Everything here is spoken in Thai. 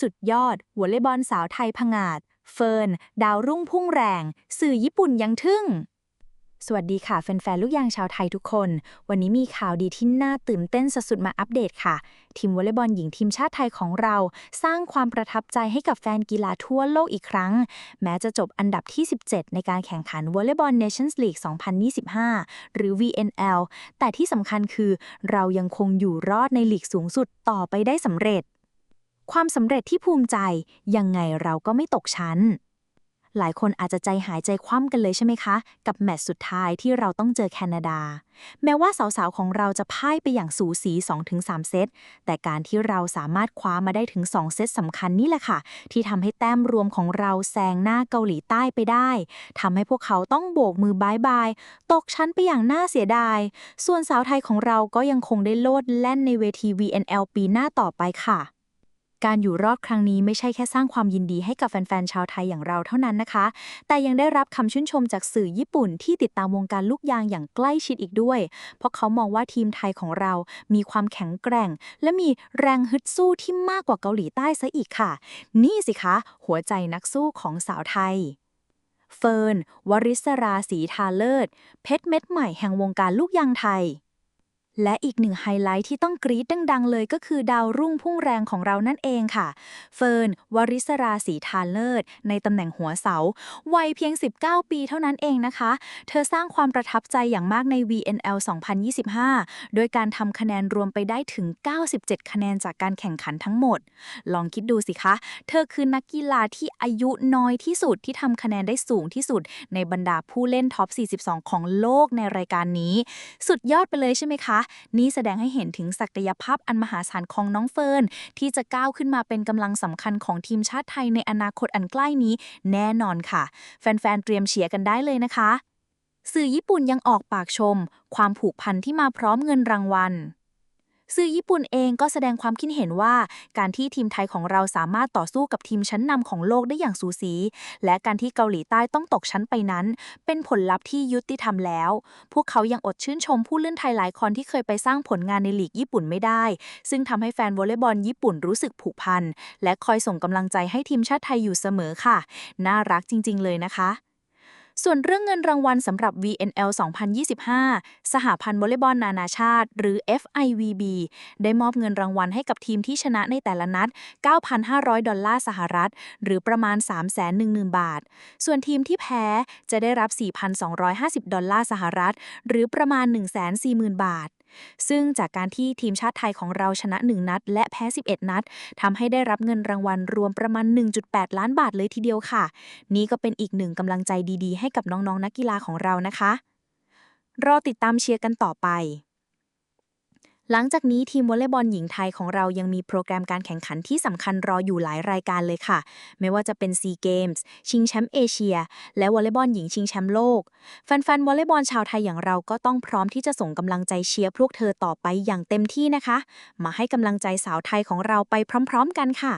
สุดยอดวอลเลย์บอลสาวไทยผงาด เฟิร์น ดาวรุ่งพุ่งแรง สื่อญี่ปุ่นยังทึ่ง สวัสดีค่ะแฟนๆ ลูกยางชาวไทยทุกคน วันนี้มีข่าวดีที่น่าตื่นเต้นสุดๆมาอัปเดตค่ะ ทีมวอลเลย์บอลหญิงทีมชาติไทยของเรา สร้างความประทับใจให้กับแฟนกีฬาทั่วโลกอีกครั้ง แม้จะจบอันดับที่ 17 ในการแข่งขันวอลเลย์บอล Nations League 2025 หรือ VNL แต่ที่สำคัญคือเรายังคงอยู่รอดในลีกสูงสุดต่อไปได้สำเร็จ ความสำเร็จที่ภูมิใจ ยังไงเราก็ไม่ตกชั้น หลายคนอาจจะใจหายใจคว่ำกันเลยใช่ไหมคะ กับแมตช์สุดท้ายที่เราต้องเจอแคนาดา แม้ว่าสาวๆ ของเราจะพ่ายไปอย่างสูสี 2-3 เซต แต่การที่เราสามารถคว้ามาได้ถึง 2 เซตสำคัญนี่แหละค่ะ ที่ทำให้แต้มรวมของเราแซงหน้าเกาหลีใต้ไปได้ทำให้พวกเขาต้องโบกมือบายบาย ตกชั้นไปอย่างน่าเสียดาย ส่วนสาวไทยของเราก็ยังคงได้โลดแล่นในเวที VNL ปีหน้าต่อไปค่ะ การอยู่รอดครั้งนี้ไม่ใช่แค่สร้างความยินดีให้กับแฟนๆชาวไทยอย่างเราเท่านั้นนะคะ แต่ยังได้รับคำชื่นชมจากสื่อญี่ปุ่นที่ติดตามวงการลูกยางอย่างใกล้ชิดอีกด้วย เพราะเขามองว่าทีมไทยของเรามีความแข็งแกร่ง และมีแรงฮึดสู้ที่มากกว่าเกาหลีใต้ซะอีกค่ะ นี่สิคะ หัวใจนักสู้ของสาวไทยเฟิร์น วริศราศรีทาเลิศ เพชรเม็ดใหม่แห่งวงการลูกยางไทย และอีกหนึ่งไฮไลท์ที่ต้องกรี๊ดดัง ๆ เลยก็คือดาวรุ่งพุ่งแรงของเรานั่นเองค่ะ เฟิร์น วริศราศรีทานเลิศ ในตำแหน่งหัวเสา วัยเพียง 19 ปีเท่านั้นเองนะคะ เธอสร้างความประทับใจอย่างมากใน VNL 2025 โดยการทำคะแนนรวมไปได้ถึง 97 คะแนนจากการแข่งขันทั้งหมด ลองคิดดูสิคะ เธอคือนักกีฬาที่อายุน้อยที่สุดที่ทำคะแนนได้สูงที่สุด ในบรรดาผู้เล่นท็อป 42 ของโลกในรายการนี้ สุดยอดไปเลยใช่ไหมคะนี่แสดงให้เห็นถึงศักยภาพอันมหาศาลของน้องเฟิร์นที่จะก้าวขึ้นมาเป็นกำลังสำคัญของทีมชาติไทยในอนาคตอันใกล้นี้แน่นอนค่ะ แฟนๆ เตรียมเชียร์กันได้เลยนะคะ สื่อญี่ปุ่นยังออกปากชม ความผูกพันที่มาพร้อมเงินรางวัล สื่อญี่ปุ่นเองก็แสดงความคิดเห็นว่า การที่ทีมไทยของเราสามารถต่อสู้กับทีมชั้นนำของโลกได้อย่างสูสี และการที่เกาหลีใต้ต้องตกชั้นไปนั้น เป็นผลลัพธ์ที่ยุติธรรมแล้ว พวกเขายังอดชื่นชมผู้เล่นไทยหลายคนที่เคยไปสร้างผลงานในลีกญี่ปุ่นไม่ได้ ซึ่งทำให้แฟนวอลเลย์บอลญี่ปุ่นรู้สึกผูกพันและคอยส่งกำลังใจให้ทีมชาติไทยอยู่เสมอค่ะ น่ารักจริง ๆ เลยนะคะ ส่วนเรื่องเงินรางวัลสำหรับ VNL 2025 สหพันธ์วอลเลย์บอลนานาชาติ หรือ FIVB ได้มอบเงินรางวัลให้กับทีมที่ชนะในแต่ละนัด 9,500 ดอลลาร์สหรัฐ หรือประมาณ 310,000 บาท ส่วนทีมที่แพ้จะได้รับ 4,250 ดอลลาร์สหรัฐ หรือประมาณ 140,000 บาท ซึ่งจากการที่ทีมชาติไทยของเราชนะ 1 นัด และแพ้ 11 นัดทำให้ได้รับเงินรางวัลรวมประมาณ 1.8 ล้านบาทเลยทีเดียวค่ะ นี่ก็เป็นอีกหนึ่งกำลังใจดีๆ ให้กับน้องๆนักกีฬาของเรานะคะ รอติดตามเชียร์กันต่อไป หลังจากนี้ทีมวอลเลย์บอลหญิงไทยของเรายังมีโปรแกรมการแข่งขันที่สำคัญรออยู่หลายรายการเลยค่ะ ไม่ว่าจะเป็นซีเกมส์ชิงแชมป์เอเชีย และวอลเลย์บอลหญิงชิงแชมป์โลก แฟนๆวอลเลย์บอลชาวไทยอย่างเราก็ต้องพร้อมที่จะส่งกำลังใจเชียร์พวกเธอต่อไปอย่างเต็มที่นะคะ มาให้กำลังใจสาวไทยของเราไปพร้อม ๆ กันค่ะ